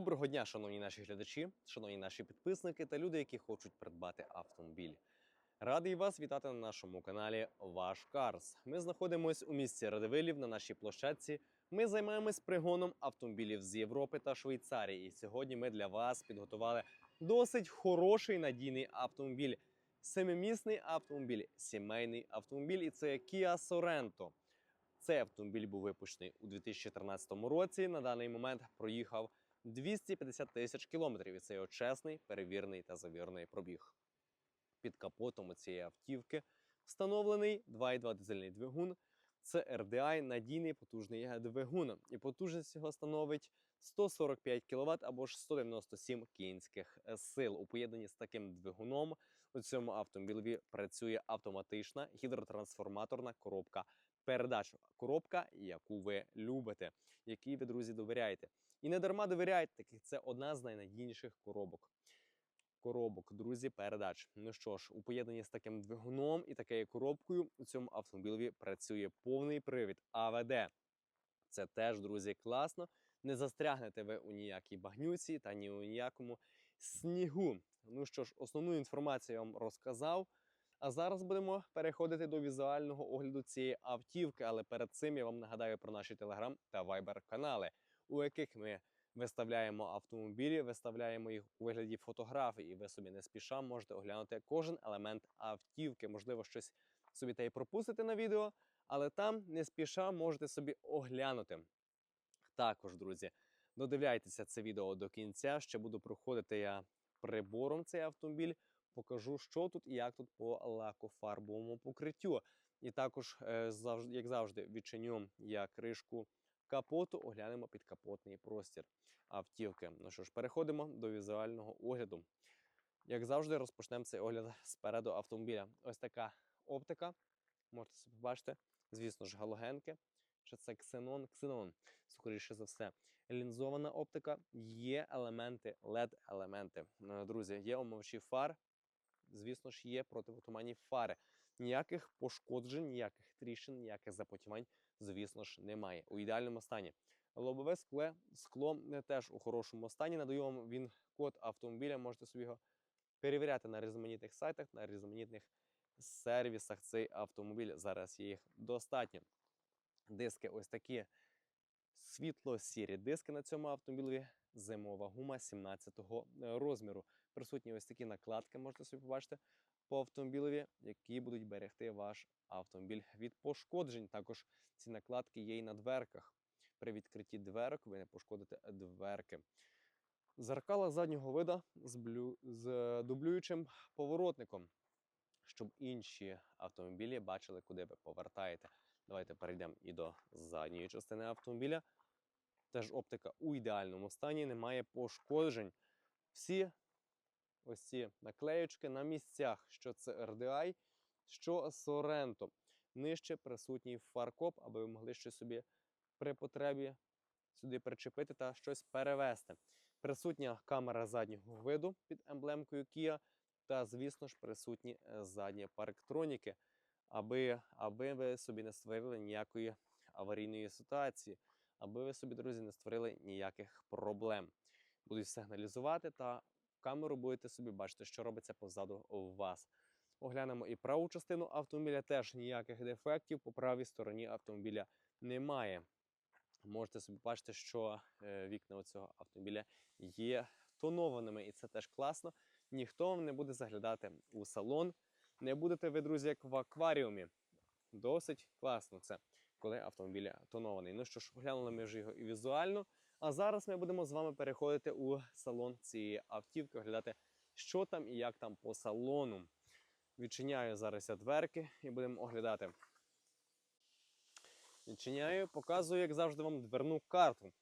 Доброго дня, шановні наші глядачі, шановні наші підписники та люди, які хочуть придбати автомобіль. Радий вас вітати на нашому каналі Ваш Карс. Ми знаходимося у місті Радивилів на нашій площадці. Ми займаємось пригоном автомобілів з Європи та Швейцарії. І сьогодні ми для вас підготували досить хороший надійний автомобіль. Семимісний автомобіль, сімейний автомобіль, і це Kia Sorento. Цей автомобіль був випущений у 2013 році. На даний момент проїхав 250 тисяч кілометрів. І це його чесний, перевірений та завірений пробіг. Під капотом у цієї автівки встановлений 2,2 дизельний двигун. Це RDI надійний потужний двигун. І потужність його становить 145 кВт або ж 197 кінських сил. У поєднанні з таким двигуном у цьому автомобілі працює автоматична гідротрансформаторна коробка передач. Коробка, яку ви любите, якій ви, друзі, довіряєте. І не дарма довіряєте, так це одна з найнадійніших коробок. Коробок, друзі, передач. Ну що ж, у поєднанні з таким двигуном і такою коробкою у цьому автомобілі працює повний привід АВД. Це теж, друзі, класно. Не застрягнете ви у ніякій багнюці та ні у ніякому снігу. Ну що ж, основну інформацію я вам розказав. А зараз будемо переходити до візуального огляду цієї автівки. Але перед цим я вам нагадаю про наші телеграм та вайбер канали, у яких ми виставляємо автомобілі, виставляємо їх у вигляді фотографій, і ви собі не спіша можете оглянути кожен елемент автівки. Можливо, щось собі та й пропустите на відео, але там не спіша можете собі оглянути. Також, друзі, додивляйтеся це відео до кінця. Ще буду проходити я прибором цей автомобіль. Покажу, що тут і як тут по лакофарбовому покриттю. І також, е, як завжди, відчиню я кришку капоту, оглянемо підкапотний простір автівки. Ну що ж, переходимо до візуального огляду. Як завжди, розпочнемо цей огляд спереду автомобіля. Ось така оптика. Можете собі бачити, звісно ж, галогенки. Чи це ксенон? Ксенон, скоріше за все. Лінзована оптика, є елементи, LED-елементи. Е, Друзі, є омивачі фар. Звісно ж, є противотуманні фари. Ніяких пошкоджень, ніяких тріщин, ніяких запотівань, звісно ж, немає. У ідеальному стані. Лобове скле, скло теж у хорошому стані. Надаю вам він код автомобіля. Можете собі його перевіряти на різноманітних сайтах, на різноманітних сервісах. Цей автомобіль зараз є їх достатньо. Диски ось такі світло-сірі диски на цьому автомобілі. Зимова гума 17-го розміру. Присутні ось такі накладки, можете собі побачити по автомобілеві, які будуть берегти ваш автомобіль від пошкоджень. Також ці накладки є і на дверках. При відкритті дверок ви не пошкодите дверки. Зеркала заднього вида з, блю... з дублюючим поворотником, щоб інші автомобілі бачили, куди ви повертаєте. Давайте перейдемо і до задньої частини автомобіля. Теж оптика у ідеальному стані, немає пошкоджень. Всі ось ці наклеючки на місцях, що це RDI, що Sorento. Нижче присутній фаркоп, аби ви могли щось собі при потребі сюди причепити та щось перевести. Присутня камера заднього виду під емблемкою Kia, та, звісно ж, присутні е, задні парктроніки, аби, аби ви собі не створили ніякої аварійної ситуації аби ви собі, друзі, не створили ніяких проблем. Будуть сигналізувати та камеру будете собі бачити, що робиться позаду у вас. Оглянемо і праву частину автомобіля, теж ніяких дефектів по правій стороні автомобіля немає. Можете собі бачити, що е, вікна цього автомобіля є тонованими, і це теж класно. Ніхто вам не буде заглядати у салон. Не будете ви, друзі, як в акваріумі. Досить класно це коли автомобіль тонований. Ну що ж, оглянули ми вже його і візуально. А зараз ми будемо з вами переходити у салон цієї автівки, оглядати, що там і як там по салону. Відчиняю зараз дверки і будемо оглядати. Відчиняю, показую, як завжди, вам дверну карту.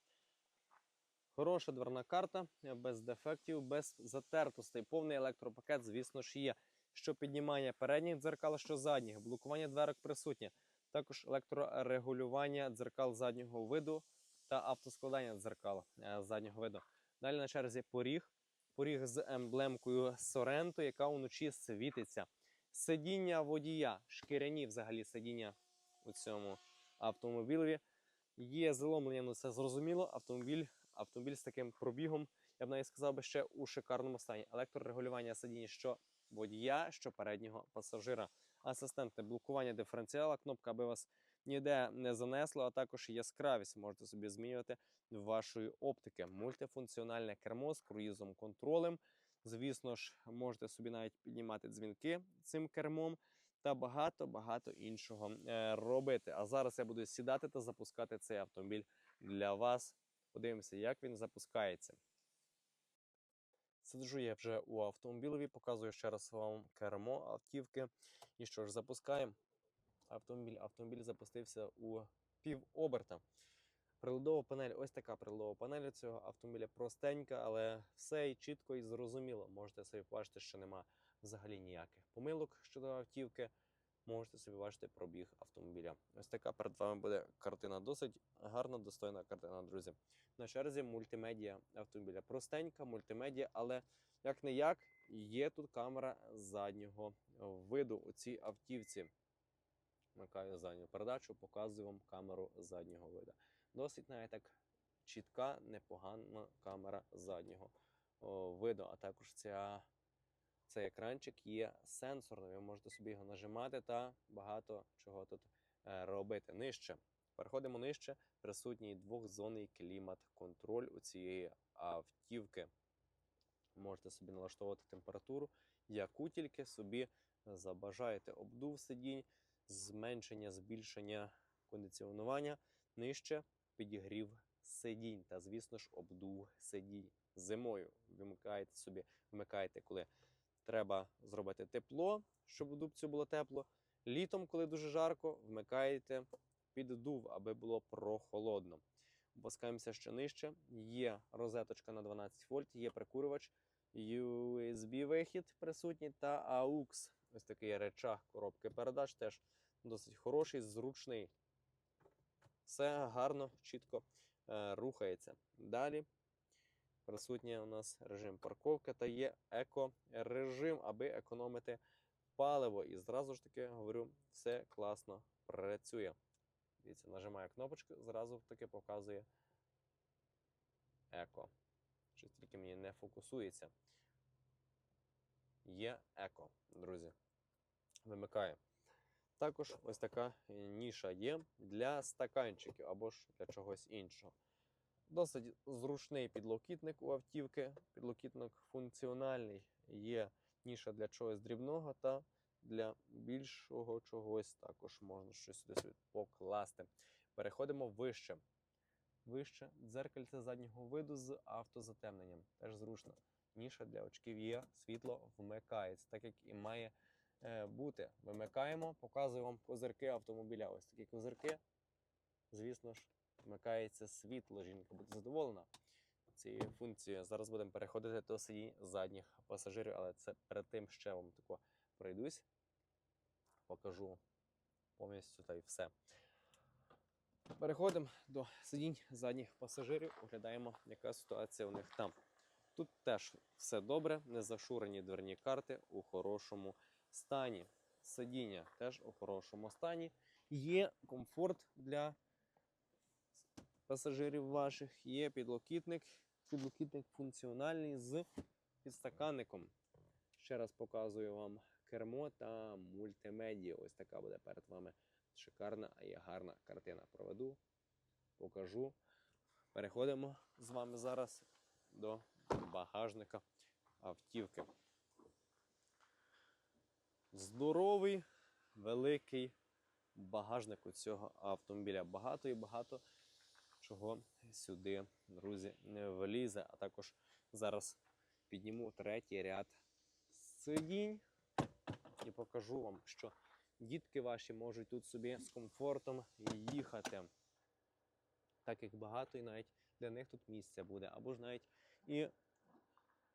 Хороша дверна карта, без дефектів, без затертостей. Повний електропакет, звісно ж, є. Що піднімає передніх дзеркал, що задніх. Блокування дверок присутнє також електрорегулювання дзеркал заднього виду та автоскладання дзеркал е, заднього виду. Далі на черзі поріг. Поріг з емблемкою Sorento, яка уночі світиться. Сидіння водія, шкіряні взагалі сидіння у цьому автомобілі. Є заломлення, ну це зрозуміло. Автомобіль автомобіль з таким пробігом, я б навіть сказав би ще у шикарному стані. Електрорегулювання сидіння що водія, що переднього пасажира, асистентне блокування диференціала, кнопка, аби вас ніде не занесло, а також яскравість можете собі змінювати вашої оптики. Мультифункціональне кермо з круїзом контролем. Звісно ж, можете собі навіть піднімати дзвінки цим кермом та багато-багато іншого е, робити. А зараз я буду сідати та запускати цей автомобіль для вас. Подивимося, як він запускається. Сиджу я вже у автомобілеві, показую ще раз вам кермо автівки. І що ж, запускаємо. Автомобіль, автомобіль запустився у пів оберта. Приладова панель, ось така приладова панель цього автомобіля простенька, але все і чітко і зрозуміло. Можете собі бачити, що нема взагалі ніяких помилок щодо автівки. Можете собі бачити пробіг автомобіля. Ось така перед вами буде картина. Досить гарна, достойна картина, друзі. На черзі мультимедіа автомобіля. Простенька мультимедіа, але як не як, є тут камера заднього виду у цій автівці. Вмикаю задню передачу, показую вам камеру заднього виду. Досить навіть так чітка, непогана камера заднього виду. А також ця, цей екранчик є сенсорним. Ви можете собі його нажимати та багато чого тут е, робити. Нижче. Переходимо нижче. Присутній двохзонний клімат-контроль у цієї автівки. Можете собі налаштовувати температуру, яку тільки собі забажаєте. Обдув сидінь, зменшення, збільшення кондиціонування, нижче підігрів сидінь та, звісно ж, обдув сидінь зимою. Вимикаєте собі, вмикаєте, коли треба зробити тепло, щоб в дубцю було тепло. Літом, коли дуже жарко, вмикаєте піддув, аби було прохолодно. Опускаємося ще нижче. Є розеточка на 12 вольт, є прикурювач, USB-вихід присутній та AUX. Ось такий речах коробки передач теж досить хороший, зручний. Все гарно, чітко е, рухається. Далі присутній у нас режим парковки та є еко-режим, аби економити паливо. І зразу ж таки говорю, все класно працює. Дивіться, нажимаю кнопочку, зразу таки показує еко. Щось тільки мені не фокусується. Є еко, друзі. Вимикаю. Також ось така ніша є для стаканчиків або ж для чогось іншого. Досить зручний підлокітник у автівки. Підлокітник функціональний. Є ніша для чогось дрібного та для більшого чогось також можна щось сюди покласти. Переходимо вище. Вище дзеркальце заднього виду з автозатемненням. Теж зручно. Ніша для очків є, світло вмикається, так як і має е, бути. Вимикаємо, показую вам козирки автомобіля. Ось такі козирки. Звісно ж, вмикається світло. Жінка буде задоволена цією функцією. Зараз будемо переходити до сидінь задніх пасажирів, але це перед тим ще вам тако пройдусь, покажу повністю та й все. Переходимо до сидінь задніх пасажирів, оглядаємо, яка ситуація у них там. Тут теж все добре, не зашурені дверні карти у хорошому стані. Сидіння теж у хорошому стані. Є комфорт для пасажирів ваших, є підлокітник. Підлокітник функціональний з підстаканником. Ще раз показую вам кермо та мультимедіа. Ось така буде перед вами шикарна і гарна картина. Проведу, покажу. Переходимо з вами зараз до багажника автівки. Здоровий, великий багажник у цього автомобіля. Багато і багато чого сюди, друзі, не влізе. А також зараз підніму третій ряд сидінь і покажу вам, що дітки ваші можуть тут собі з комфортом їхати. Так як багато і навіть для них тут місця буде. Або ж навіть і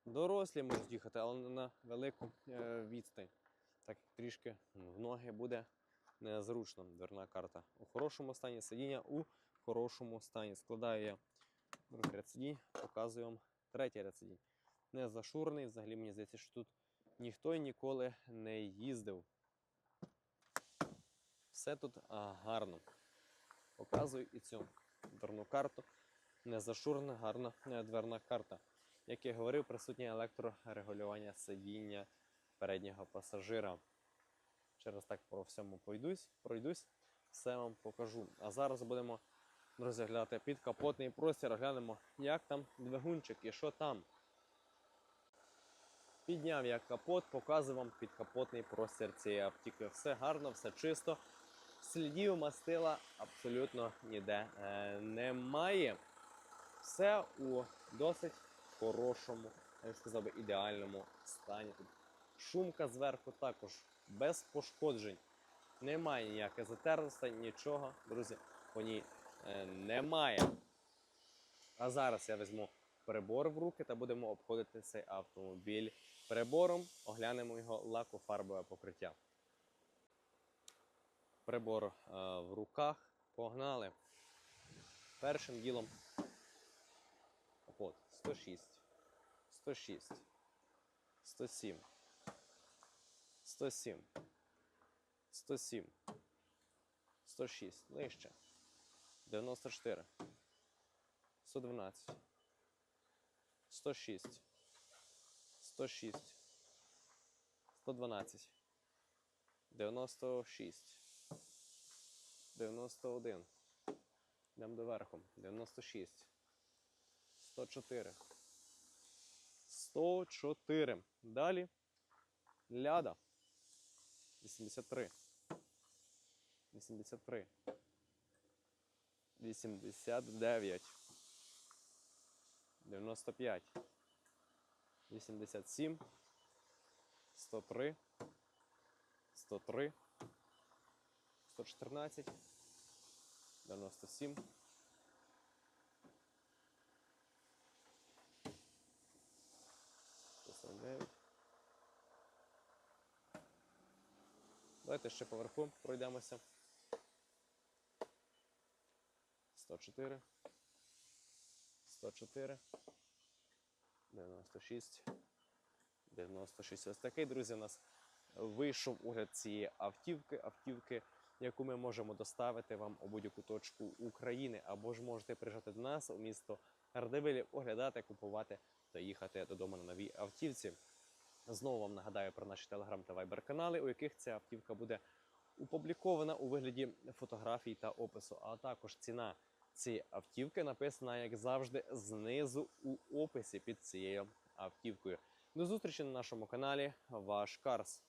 дорослі можуть їхати, але на велику е, відстань. Так як трішки в ноги буде незручно. Дверна карта у хорошому стані, сидіння у хорошому стані. Складаю я другий ряд сидінь, показую вам третій ряд сидінь. Не зашурений, взагалі мені здається, що тут ніхто і ніколи не їздив. Все тут гарно. Показую і цю дверну карту. не зашурена, гарна е, дверна карта. Як я говорив, присутнє електрорегулювання сидіння переднього пасажира. Через так по всьому пройдусь, пройдусь, все вам покажу. А зараз будемо розгляти підкапотний простір, глянемо, як там двигунчик і що там. Підняв я капот, показую вам підкапотний простір цієї автівки. Все гарно, все чисто. Слідів мастила абсолютно ніде е, немає. Все у досить хорошому, я б сказав ідеальному стані. Шумка зверху також без пошкоджень. Немає ніяких затерлостей, нічого, друзі, по ній е, немає. А зараз я візьму прибор в руки та будемо обходити цей автомобіль прибором, оглянемо його лакофарбове покриття. Прибор е, в руках. Погнали. Першим ділом. От, 106, 106, 107, 107, 107, 106, нижче. 94, 112, 106, 106, 112, 96, 91. Йдемо доверху. 96. 104. 104. Далі. Ляда. 83. 83. 89. 95. 87. 103. 103. 114. 97. 149. Давайте ще поверху пройдемося. 104. 104. 96. 96. Ось такий, друзі, у нас вийшов огляд цієї автівки. Автівки, яку ми можемо доставити вам у будь-яку точку України, або ж можете приїжджати до нас у місто Радивилів, оглядати, купувати та їхати додому на новій автівці. Знову вам нагадаю про наші телеграм та вайбер канали, у яких ця автівка буде опублікована у вигляді фотографій та опису. А також ціна цієї автівки написана, як завжди, знизу у описі під цією автівкою. До зустрічі на нашому каналі. Ваш Карс.